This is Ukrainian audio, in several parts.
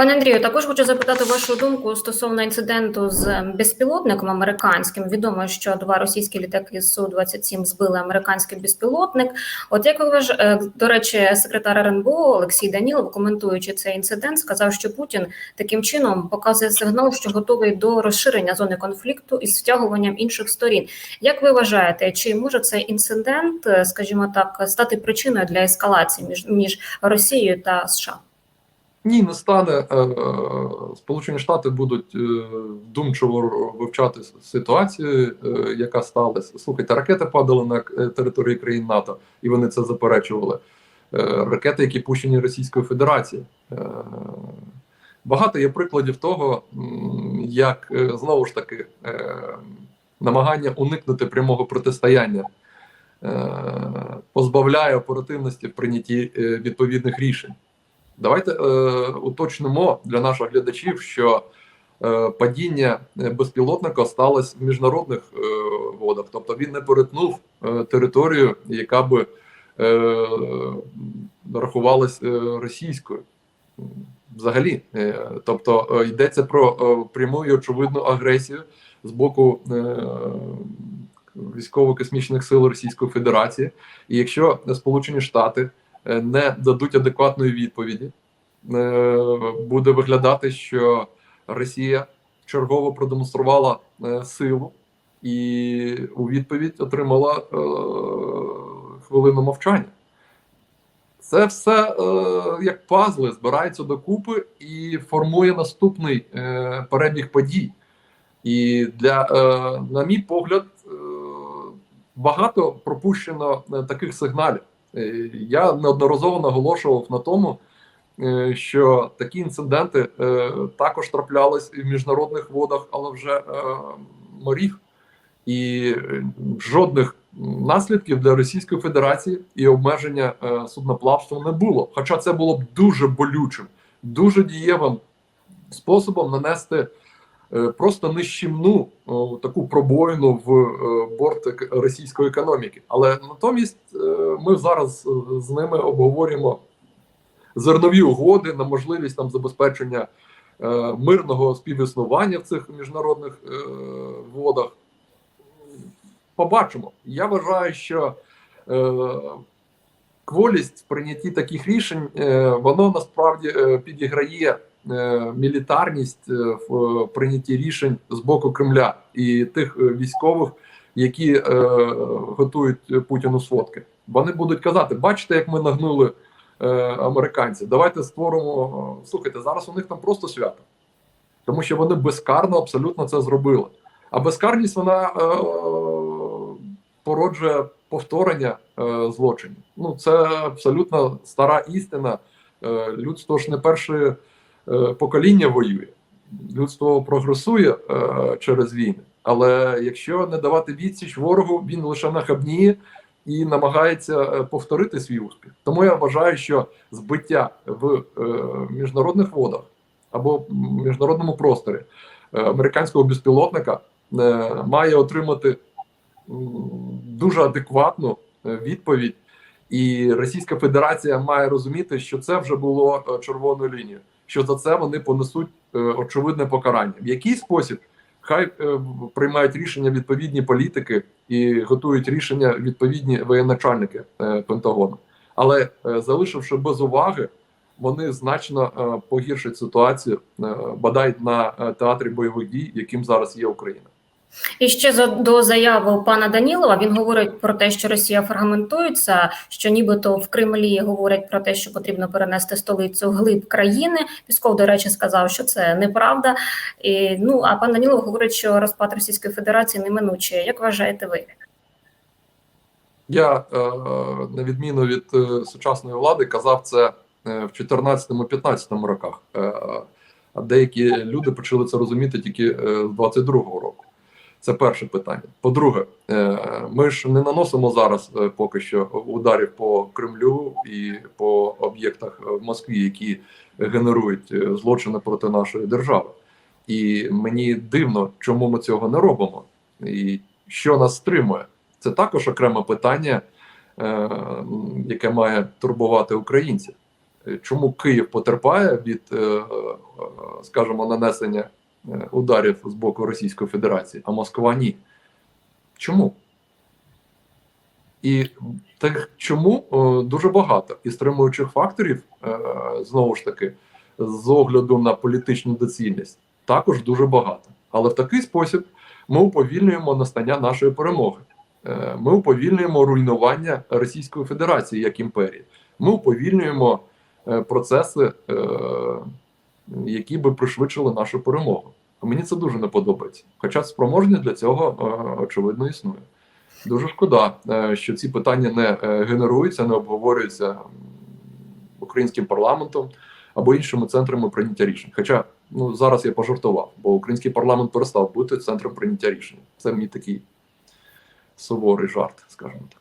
Пане Андрію, також хочу запитати вашу думку стосовно інциденту з безпілотником американським. Відомо, що два російські літаки з Су-27 збили американський безпілотник. От як ви вваж... е, до речі, секретар РНБО Олексій Данілов, коментуючи цей інцидент, сказав, що Путін таким чином показує сигнал, що готовий до розширення зони конфлікту із втягуванням інших сторін. Як ви вважаєте, чи може цей інцидент, е, скажімо так, стати причиною для ескалації між, між Росією та США? Ні, не стане. Е, Сполучені Штати будуть е, вдумчиво вивчати ситуацію, е, яка сталася. Слухайте, ракети падали на території країн НАТО, і вони це заперечували. Ракети, які пущені Російською Федерацією. Багато є прикладів того, як знову ж таки намагання уникнути прямого протистояння позбавляє оперативності в прийнятті відповідних рішень. Давайте е, уточнимо для наших глядачів, що е, падіння безпілотника сталося в міжнародних е, водах, тобто він не перетнув е, територію, яка би е, рахувалась е, російською. Взагалі, е, тобто е, йдеться про е, пряму і очевидну агресію з боку е, військово-космічних сил Російської Федерації. І якщо Сполучені Штати е, не дадуть адекватної відповіді, е, буде виглядати, що Росія чергово продемонструвала е, силу і у відповідь отримала е, хвилину мовчання. Це все е, як пазли збирається докупи і формує наступний е, перебіг подій. І для, е, на мій погляд, е, багато пропущено е, таких сигналів. Е, Я неодноразово наголошував на тому, е, що такі інциденти е, також траплялись і в міжнародних водах, але вже морів. І жодних наслідків для Російської Федерації і обмеження судноплавства не було. Хоча це було б дуже болючим, дуже дієвим способом нанести просто нищівну таку пробоїну в е, борт російської економіки. Але натомість е, ми зараз е, з ними обговорюємо зернові угоди на можливість там забезпечення е, мирного співіснування в цих міжнародних е, водах. Побачимо. Я вважаю, що е, кволість в прийнятті таких рішень е, воно насправді е, підіграє е, мілітарність е, в прийнятті рішень з боку Кремля і тих е, військових, які е, готують Путіну сводки. Вони будуть казати: бачите, як ми нагнули е, американців. Давайте створимо. е, Слухайте, зараз у них там просто свято, тому що вони безкарно абсолютно це зробили. А безкарність вона е, породжує повторення е, злочинів. Ну це абсолютно стара істина. Е, людство ж не перше е, покоління воює. Людство прогресує е, через війни. Але якщо не давати відсіч ворогу, він лише нахабніє і намагається е, повторити свій успіх. Тому я вважаю, що збиття в е, міжнародних водах або в міжнародному просторі е, американського безпілотника е, має отримати дуже адекватну е, відповідь. І Російська Федерація має розуміти, що це вже було е, червоною лінією, що за це вони понесуть е, очевидне покарання. В який спосіб хай е, приймають рішення відповідні політики і готують рішення відповідні воєначальники е, Пентагону. Але залишивши без уваги, вони значно погіршать ситуацію бодай на театрі бойових дій, яким зараз є Україна. І ще до заяви пана Данілова він говорить про те, що Росія фрагментується, що нібито в Кремлі говорять про те, що потрібно перенести столицю глиб країни. Пісков, до речі, сказав, що це неправда. І, ну а пан Данілов говорить, що розпад Російської Федерації неминуче. Як вважаєте ви? Я, е, на відміну від е, сучасної влади, казав це е, в 14-15 роках. А деякі люди почали це розуміти тільки з 22-го року. Це перше питання. По-друге, е, ми ж не наносимо зараз е, поки що ударів по Кремлю і по об'єктах в Москві, які генерують е, злочини проти нашої держави. І мені дивно, чому ми цього не робимо, і що нас стримує. Це також окреме питання, яке має турбувати українців. Чому Київ потерпає від скажімо, нанесення ударів з боку Російської Федерації, а Москва ні. Чому? І так чому е, дуже багато і стримуючих факторів, е, знову ж таки, з огляду на політичну доцільність, також дуже багато. Але в такий спосіб ми уповільнюємо настання нашої перемоги. Е, Ми уповільнюємо руйнування Російської Федерації як імперії. Ми уповільнюємо е, процеси, е, які би пришвидшили нашу перемогу. Мені це дуже не подобається. Хоча спроможність для цього е, очевидно існує. Дуже шкода, е, що ці питання не е, генеруються, не обговорюються українським парламентом або іншими центрами прийняття рішень. Хоча ну зараз я пожартував, бо український парламент перестав бути центром прийняття рішень. Це мій такий суворий жарт, скажімо так.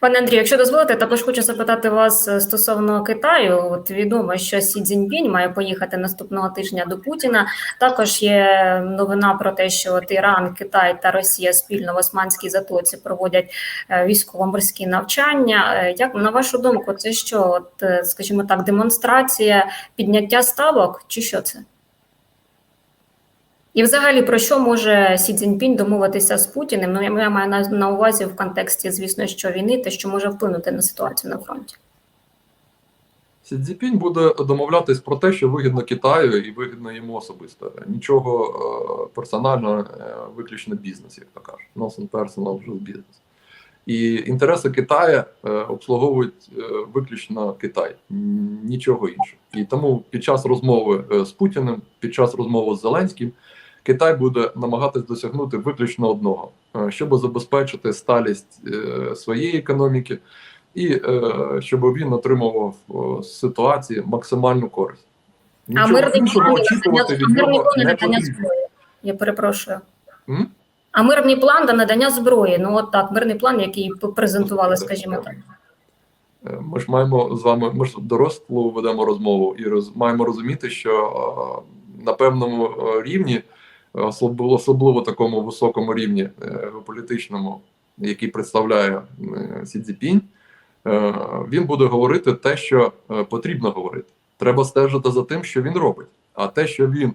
Пане Андрію, якщо дозволите, також хочу запитати вас е, стосовно Китаю. От відомо, що Сі Цзіньпінь має поїхати наступного тижня до Путіна. Також є новина про те, що от Іран, Китай та Росія спільно в Османській затоці проводять е, військово-морські навчання. Е, Як на вашу думку, це що, от, скажімо так, демонстрація підняття ставок, чи що це? І взагалі про що може Сі Цзіньпінь домовитися з Путіним? Ну я маю на, увазі в контексті, звісно, що війни, те, що може вплинути на ситуацію на фронті. Сі Цзіпінь буде домовлятись про те, що вигідно Китаю і вигідно йому особисто. Нічого е, персонального, е, виключно бізнес, як то кажуть. Nothing personal, just business. І інтереси Китаю е, обслуговують виключно Китай, нічого іншого. І тому під час розмови з Путіним, під час розмови з Зеленським, Китай буде намагатись досягнути виключно одного, е, щоб забезпечити сталість е, своєї економіки і е, щоб він отримував з ситуації максимальну користь. а Нічого мирний іншого очікувати від мирний нього план не надання зброї. Я перепрошую. М? А мирний план до надання зброї. Ну от так, мирний план, який презентували, скажімо так. Ми ж маємо з вами, ми ж дорослу ведемо розмову і роз, маємо розуміти, що на певному рівні, особливо, такому високому рівні е, геополітичному, який представляє Сі Цзіпінь, е, він буде говорити те, що е, потрібно говорити. Треба стежити за тим, що він робить. А те, що він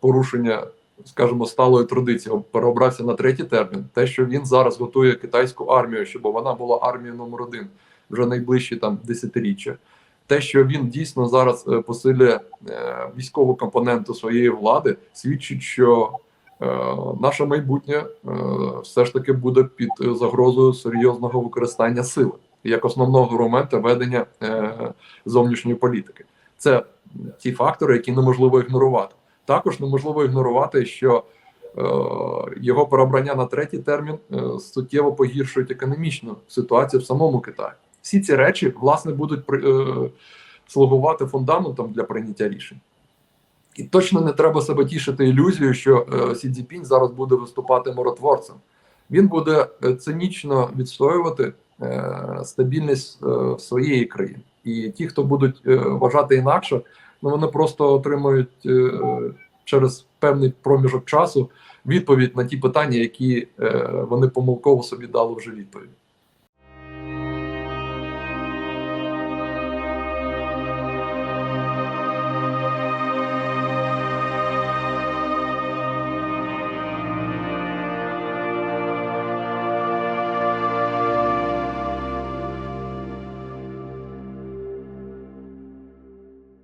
порушення, скажімо, сталої традиції переобрався на третій термін, те, що він зараз готує китайську армію, щоб вона була армією номер один вже найближчі там десятиріччя. Те, що він дійсно зараз е, посилює е, військову компоненту своєї влади, свідчить, що е, наше майбутнє все ж таки буде під загрозою серйозного використання сили як основного аргумента ведення зовнішньої політики. Це ті фактори, які неможливо ігнорувати. Також неможливо ігнорувати, що його перебрання на третій термін суттєво погіршують економічну ситуацію в самому Китаї. Всі ці речі власне будуть е, слугувати фундаментом для прийняття рішень. І точно не треба себе тішити ілюзією, що е, Сі Цзіпінь зараз буде виступати миротворцем. Він буде е, цинічно відстоювати стабільність своєї країни. І ті, хто будуть вважати інакше, ну вони просто отримують через певний проміжок часу відповідь на ті питання, які вони помилково собі дали вже відповідь.